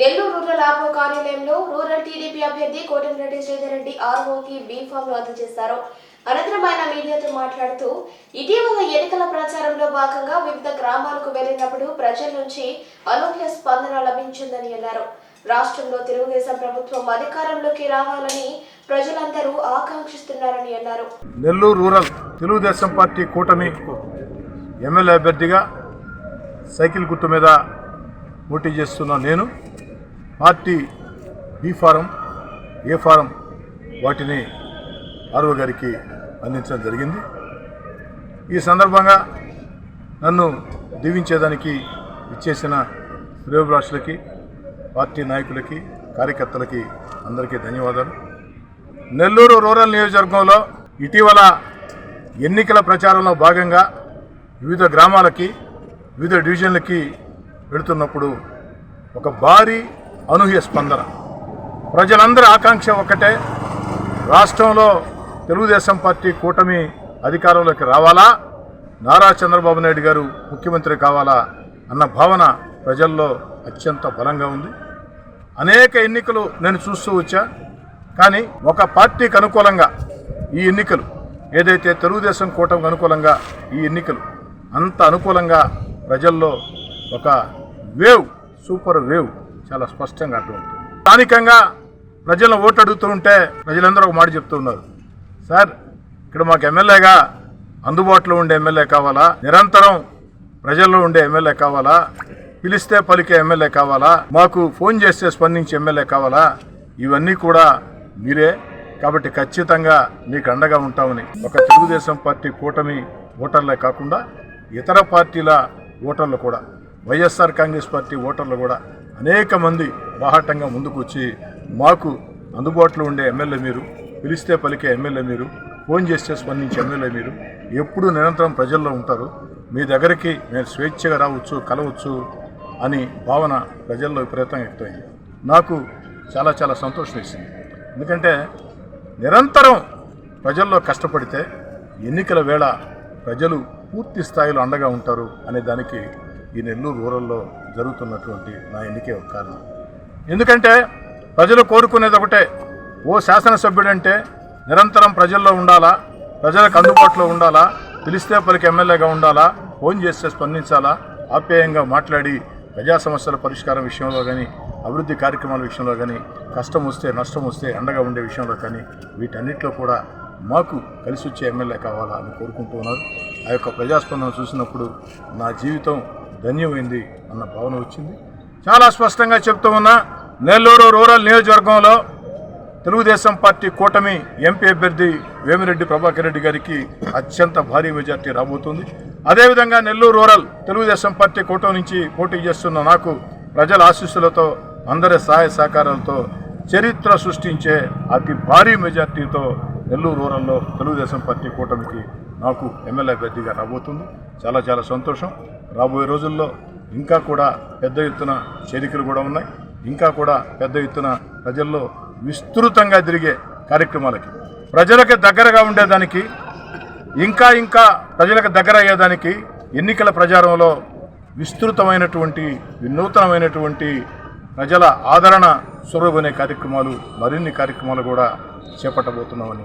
Nellore rural RO కార్యాలయంలో rural TDP అభ్యర్థి కోటమిరెడ్డి శ్రీధర్ రెడ్డి ఆర్ఓకి బీ ఫామ్ అందజేశారు. అనంతరం ఆయన మీడియాతో మాట్లాడుతూ ఇటీవల ఎన్నికల ప్రచారంలో భాగంగా వివిధ గ్రామాలకు వెళ్ళినప్పుడు ప్రజల నుంచి అనూహ్య స్పందన లభించిందని అన్నారు. రాష్ట్రంలో తెలుగుదేశం ప్రభుత్వం అధికారంలోకి రావాలని ప్రజలందరూ ఆకాంక్షిస్తున్నారని అన్నారు. నెల్లూరు రూరల్ తెలుగుదేశం పార్టీ కూటమి ఎమ్మెల్యే అభ్యర్థిగా సైకిల్ గుర్తు మీద పోటీ చేస్తున్న నేను party B form A form వాటిని ఆర్ఓ గారికి అందించడం జరిగింది. ఈ సందర్భంగా నన్ను దీవించేదానికి ఇచ్చేసిన శ్రేయోభిలాషులకి పార్టీ నాయకులకి కార్యకర్తలకి అందరికీ ధన్యవాదాలు. నెల్లూరు రూరల్ నియోజకవర్గంలో ఇటీవల ఎన్నికల ప్రచారంలో భాగంగా వివిధ గ్రామాలకి వివిధ డివిజన్లకి వెళుతున్నప్పుడు ఒక భారీ అనూహ్య స్పందన. ప్రజలందరి ఆకాంక్ష ఒకటే రాష్ట్రంలో తెలుగుదేశం పార్టీ కూటమి అధికారంలోకి రావాలా? నారా చంద్రబాబు నాయుడు గారు ముఖ్యమంత్రి కావాలా? అన్న భావన ప్రజల్లో అత్యంత బలంగా ఉంది. అనేక ఎన్నికలు నేను చూస్తూ వచ్చా. కానీ ఒక పార్టీకి అనుకూలంగా ఈ ఎన్నికలు ఏదైతే తెలుగుదేశం కూటమికి అనుకూలంగా ఈ ఎన్నికలు అంత అనుకూలంగా ప్రజల్లో ఒక వేవ్ సూపర్ వేవ్ చాలా స్పష్టంగా అర్థమవుతుంది. స్థానికంగా ప్రజలను ఓటు అడుగుతూ ఉంటే ప్రజలందరూ ఒక మాట చెప్తూ ఉన్నారు సార్ ఇక్కడ మాకు ఎమ్మెల్యేగా అందుబాటులో ఉండే ఎమ్మెల్యే కావాలా? నిరంతరం ప్రజల్లో ఉండే ఎమ్మెల్యే కావాలా? పిలిస్తే పలికే ఎమ్మెల్యే కావాలా? మాకు ఫోన్ చేస్తే స్పందించే ఎమ్మెల్యే కావాలా? ఇవన్నీ కూడా మీరే. కాబట్టి ఖచ్చితంగా మీకు అండగా ఉంటామని ఒక తెలుగుదేశం పార్టీ కూటమి ఓటర్లే కాకుండా ఇతర పార్టీల ఓటర్లు కూడా వైఎస్ఆర్ కాంగ్రెస్ పార్టీ ఓటర్లు కూడా అనేక మంది బాహాటంగా ముందుకు వచ్చి మాకు అందుబాటులో ఉండే ఎమ్మెల్యే మీరు పిలిస్తే పలికే ఎమ్మెల్యే మీరు ఫోన్ చేస్తే స్పందించే ఎమ్మెల్యే మీరు ఎప్పుడు నిరంతరం ప్రజల్లో ఉంటారు మీ దగ్గరికి మేము స్వేచ్ఛగా రావచ్చు కలవచ్చు అని భావన ప్రజల్లో విపరీతంగా వ్యక్తమైంది. నాకు చాలా చాలా సంతోషం వేసింది. ఎందుకంటే నిరంతరం ప్రజల్లో కష్టపడితే ఎన్నికల వేళ ప్రజలు పూర్తి స్థాయిలో అండగా ఉంటారు అనే దానికి ఈ నెల్లూరు రూరల్లో జరుగుతున్నటువంటి నా ఎన్నికే ఒక కారణం. ఎందుకంటే ప్రజలు కోరుకునేది ఒకటే ఓ శాసనసభ్యుడంటే నిరంతరం ప్రజల్లో ఉండాలా ప్రజలకు అందుబాటులో ఉండాలా పిలిస్తే పలికి ఎమ్మెల్యేగా ఉండాలా ఫోన్ చేస్తే స్పందించాలా ఆప్యాయంగా మాట్లాడి ప్రజా సమస్యల పరిష్కారం విషయంలో కానీ అభివృద్ధి కార్యక్రమాల విషయంలో కానీ కష్టం వస్తే నష్టం వస్తే అండగా ఉండే విషయంలో కానీ వీటన్నిటిలో కూడా మాకు కలిసి వచ్చే ఎమ్మెల్యే కావాలా అని కోరుకుంటూ ఉన్నారు. ఆ యొక్క ప్రజాస్పందన చూసినప్పుడు నా జీవితం ధన్యమైంది అన్న భావన వచ్చింది. చాలా స్పష్టంగా చెప్తూ ఉన్నా నెల్లూరు రూరల్ నియోజకవర్గంలో తెలుగుదేశం పార్టీ కూటమి ఎంపీ అభ్యర్థి వేమిరెడ్డి ప్రభాకర్ రెడ్డి గారికి అత్యంత భారీ మెజార్టీ రాబోతుంది. అదేవిధంగా నెల్లూరు రూరల్ తెలుగుదేశం పార్టీ కూటమి నుంచి పోటీ చేస్తున్న నాకు ప్రజల ఆశీస్సులతో అందరి సహాయ సహకారాలతో చరిత్ర సృష్టించే అతి భారీ మెజార్టీతో నెల్లూరు రూరల్లో తెలుగుదేశం పార్టీ కూటమికి నాకు ఎమ్మెల్యే అభ్యర్థిగా రాబోతుంది. చాలా చాలా సంతోషం. రాబోయే రోజుల్లో ఇంకా కూడా పెద్ద ఎత్తున చేరికలు కూడా ఉన్నాయి. ఇంకా కూడా పెద్ద ఎత్తున ప్రజల్లో విస్తృతంగా తిరిగే కార్యక్రమాలకి ప్రజలకు దగ్గరగా ఉండేదానికి ఇంకా ఇంకా ప్రజలకు దగ్గర అయ్యేదానికి ఎన్నికల ప్రచారంలో విస్తృతమైనటువంటి వినూతనమైనటువంటి ప్రజల ఆదరణ సొరగొనే కార్యక్రమాలు మరిన్ని కార్యక్రమాలు కూడా చేపట్టబోతున్నామని